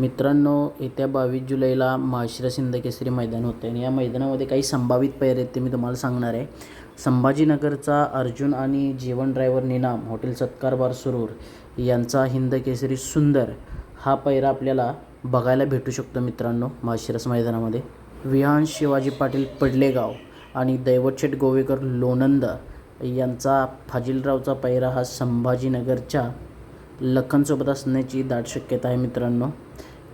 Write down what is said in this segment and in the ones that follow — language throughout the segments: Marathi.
मित्रांनो येत्या बावीस जुलैला माशिरा हिंद केसरी मैदान होते आणि या मैदानामध्ये काही संभावित पैर आहेत ते मी तुम्हाला सांगणार आहे. संभाजीनगरचा अर्जुन आणि जीवन ड्रायव्हर निनाम हॉटेल सत्कार बार सुरूर यांचा हिंद केसरी सुंदर हा पैरा आपल्याला बघायला भेटू शकतो मित्रांनो माशिरस मैदानामध्ये. विहान शिवाजी पाटील पडलेगाव आणि दैवतशेठ गोवेकर लोणंद यांचा फाजिलरावचा पैरा हा संभाजीनगरच्या लखनसोबत असण्याची दाट शक्यता आहे मित्रांनो.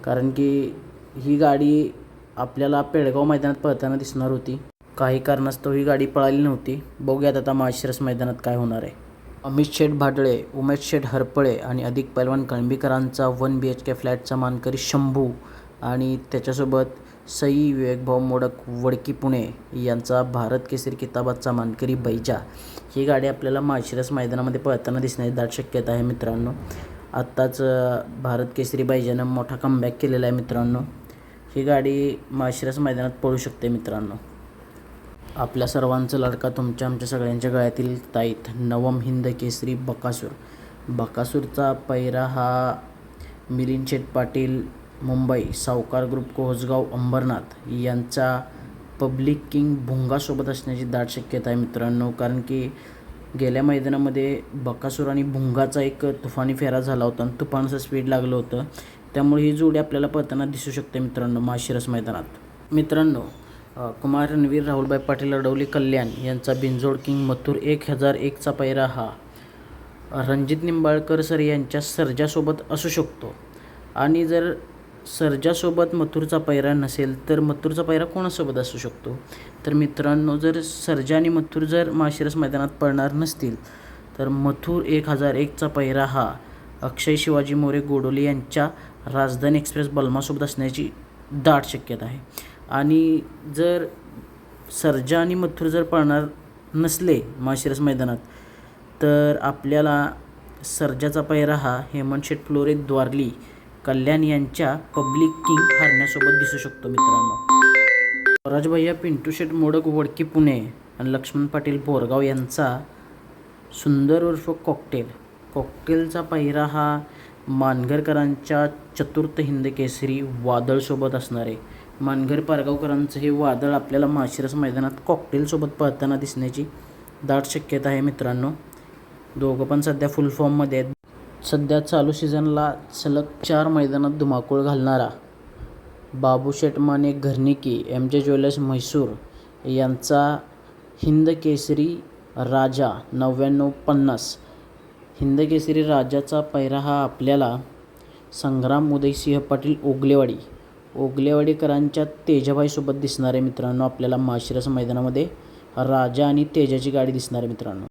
कारण की ही गाडी आपल्याला पेडगाव मैदानात पळताना दिसणार होती. काही कारणास्तव ही गाडी पळाली नव्हती. बघूयात आता माळशिरस मैदानात काय होणार आहे. अमित शेठ भाडळे उमेश शेठ हरपळे आणि अधिक पैलवान कळंबीकरांचा वन बी एच के फ्लॅटचा मानकरी शंभू आणि त्याच्यासोबत सई विवेकभाऊ मोडक वडकी पुणे यांचा भारत केसरी किताबाचा मानकरी बैजा. ही गाडी आपल्याला माळशिरस मैदानामध्ये पळताना दिसण्याची दाट शक्यता आहे मित्रांनो. आत्ताच भारत केसरी बैजानं मोठा कमबॅक केलेला आहे मित्रांनो. ही गाडी माशिरस मैदानात पळू शकते मित्रांनो. आपल्या सर्वांचं लाडका तुमच्या आमच्या सगळ्यांच्या गळ्यातील ताईत नवम हिंद केसरी बकासूर. बकासूरचा पैरा हा मिलिंद शेठ पाटील मुंबई सावकार ग्रुप कोहसगाव अंबरनाथ यांचा पब्लिक किंग भुंगासोबत असण्याची दाट शक्यता आहे मित्रांनो. कारण की गेल्या मैदानामध्ये बकासूर आणि भुंगाचा एक तुफानी फेरा झाला होता आणि तुफानचं स्पीड लागलं होतं. त्यामुळे ही जोडी आपल्याला पळताना दिसू शकते मित्रांनो माशिरस मैदानात. मित्रांनो कुमार रणवीर राहुलभाई पाटील अडवली कल्याण यांचा बिंजोड किंग मथुर एक हजार एकचा पैरा हा. रणजित निंबाळकर सर यांच्या सर्जासोबत असू शकतो. आणि जर सर्जासोबत मथुरचा पैरा नसेल तर मथुरचा पैरा कोणासोबत असू शकतो? तर मित्रांनो जर सर्जा आणि मथुर जर माशिरस मैदानात पडणार नसतील तर मथुर एक हजार एकचा पैरा हा अक्षय शिवाजी मोरे गोडोले यांच्या राजधानी एक्सप्रेस बलमासोबत असण्याची दाट शक्यता आहे. आणि जर सर्जा आणि मथुर जर पळणार नसले माशिरस मैदानात तर आपल्याला सर्जाचा पैरा हा हेमंत शेठ फ्लोरे द्वारली कल्याण यांच्या पब्लिक किंग हरण्यासोबत दिसू शकतो मित्रांनो. स्वराजभैया पिंटू शेठ मोडक वडकी पुणे आणि लक्ष्मण पाटील बोरगाव यांचा सुंदर उर्फ कॉकटेल कॉकटेलचा पहिरा हा मानघरकरांच्या चतुर्थ हिंद केसरी वादळसोबत असणार. आहे मानघर पारगावकरांचं हे वादळ आपल्याला माशिरस मैदानात कॉकटेलसोबत पळताना दिसण्याची दाट शक्यता आहे मित्रांनो. दोघं पण सध्या फुल फॉर्ममध्ये आहेत. सध्या चालू सीझनला सलग चार मैदानात धुमाकूळ घालणारा बाबू शेटमाने घरनिकी एम जे ज्वेलर्स म्हैसूर यांचा हिंद केसरी राजा नव्याण्णव पन्नास. हिंद केसरी राजाचा पैरा हा आपल्याला संग्राम उदयसिंह पाटील ओगलेवाडी ओगलेवाडीकरांच्या तेजाबाईसोबत दिसणारे मित्रांनो आपल्याला माशिरस मैदानामध्ये राजा आणि तेजाची गाडी दिसणार आहे मित्रांनो.